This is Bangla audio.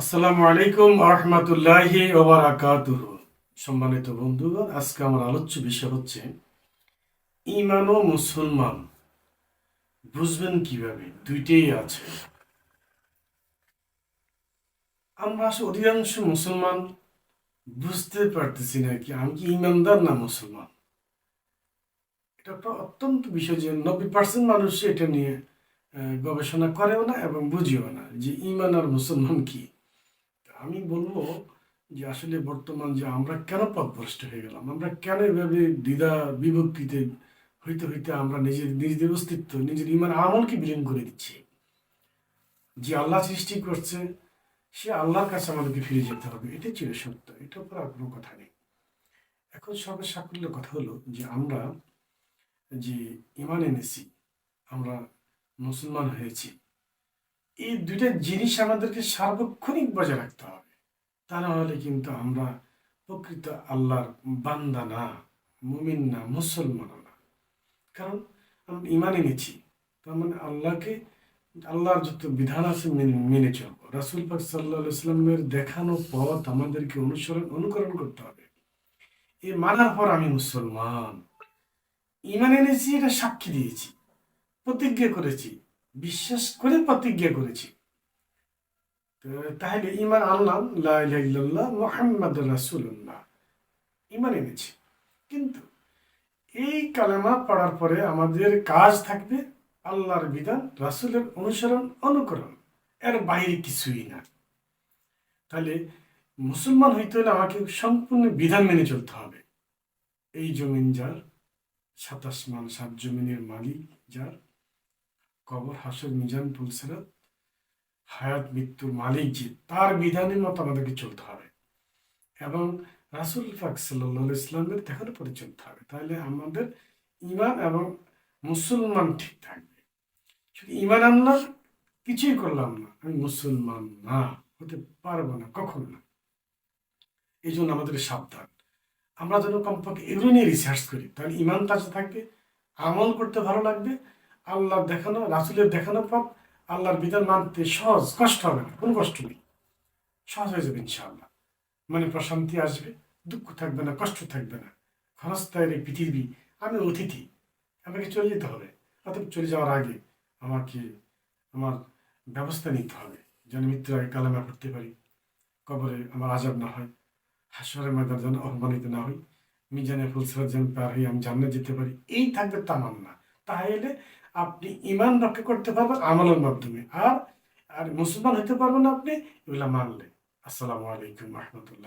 আসসালামু আলাইকুম আহমতুল্লাহি ওবারাকাতুহ সম্মানিত বন্ধুগণ, আজকে আমার আলোচ্য বিষয় হচ্ছে ইমান ও মুসলমান বুঝবেন কীভাবে? দুইটাই আছে। আমরা অধিকাংশ মুসলমান বুঝতে পারতেছি না কি, আমি কি ইমানদার না মুসলমান? এটা অত্যন্ত বিষয় যে নব্বই পার্সেন্ট মানুষ এটা নিয়ে গবেষণা করেও না এবং বুঝিও না যে ইমান আর মুসলমান কি। আমি বলব যে আসলে বর্তমান যে আমরা কেন পথভ্রষ্ট হয়ে গেলাম? আমরা কেন এভাবে দ্বিধা বিভক্তিতে হইতে হইতে আমরা নিজের নিজেদের অস্তিত্ব, নিজের ইমান আমলকে বিলীন করে দিচ্ছি? যে আল্লাহ সৃষ্টি করছে, সে আল্লাহর কাছে আমাদেরকে ফিরে যেতে হবে, এটাই চির সত্য এটা উপর আর কোনো কথা নেই। এখন সর্বের সাকল্য কথা হলো যে আমরা যে ইমান এনেছি, আমরা মুসলমান হয়েছি এই দুইটা জিনিস আমাদেরকে সার্বক্ষণিক বজায় রাখতে হবে। তা না হলে কিন্তু আমরা প্রকৃত আল্লাহর বান্দা না, মুমিন না, মুসলমান না। কারণ আমরা ইমান এনেছি, তার মানে আল্লাহকে, আল্লাহর যত বিধান আছে মেনে চলবো। রাসুল পাক সাল্লাহ ইসলামের দেখানো পথ আমাদেরকে অনুসরণ, অনুকরণ করতে হবে। এ মানার পর আমি মুসলমান। ইমান এনেছি, এটা সাক্ষী দিয়েছি, প্রতিজ্ঞা করেছি। বিশ্বাস করে প্রতিজ্ঞা করেছি। তাহলে ইমান আনলাম মোহাম্মদ রাসুল্লাহ ইমান এনেছি। কিন্তু এই কালেমা পড়ার পরে আমাদের কাজ থাকবে আল্লাহর বিধান, রাসুলের অনুসরণ, অনুকরণ। এর বাইরে কিছুই না। তাহলে মুসলমান হইতে হলে আমাকে সম্পূর্ণ বিধান মেনে চলতে হবে। এই জমিন যার, সাতাশ মান, সাত জমিনের মালিক যার কবর হাসর মিজান পুলসেরাত হায়াত মৃত্যুর মালিক যে, তার বিধানের মতো আমাদেরকে চলতে হবে। এবং রাসুল ফাক সাল্লাহ ইসলামের দেখার পরে চলতে হবে। তাহলে আমাদের ইমান এবং মুসলমান ঠিক থাকবে। শুধু ইমান আনলাম কিছুই করলাম না, আমি মুসলমান না, হতে পারব না, কখন না। এই জন্য আমাদের সাবধান। আমরা যেন কমপক্ষে এগুলো নিয়ে রিসার্চ করি। তাহলে ইমান তাজা থাকবে, আমল করতে ভালো লাগবে আল্লাহ দেখানো, রাসুলের দেখানো পথ আল্লাহর বিধান মানতে সহজ, কষ্ট হবে না। কোনো কষ্ট নেই। সহজ হয়ে যাবে ইনশাআল্লাহ। মানে প্রশান্তি আসবে, দুঃখ থাকবে না, কষ্ট থাকবে না। ক্ষণস্থায়ের এই পৃথিবী, আমি অতিথি, আমাকে চলে যেতে হবে। অতএব চলে যাওয়ার আগে আমাকে, আমার ব্যবস্থা নিতে হবে। যেন মৃত্যুর আগে কালামা করতে পারি। কবরে আমার আজাব না হয়, হাসরের ময়দান যেন অপমানিত না হই মিজানে ফুলসরাত যেন পার হয়ে আমি জান্নাত যেতে পারি। এই থাকবে তামান্না। তাহলে আপনি ইমান রক্ষা করতে পারবেন আমলের মাধ্যমে। আর আর মুসলমান হতে পারবেন আপনি এগুলা মানলে। আসসালামু আলাইকুম রহমতুল্লাহ।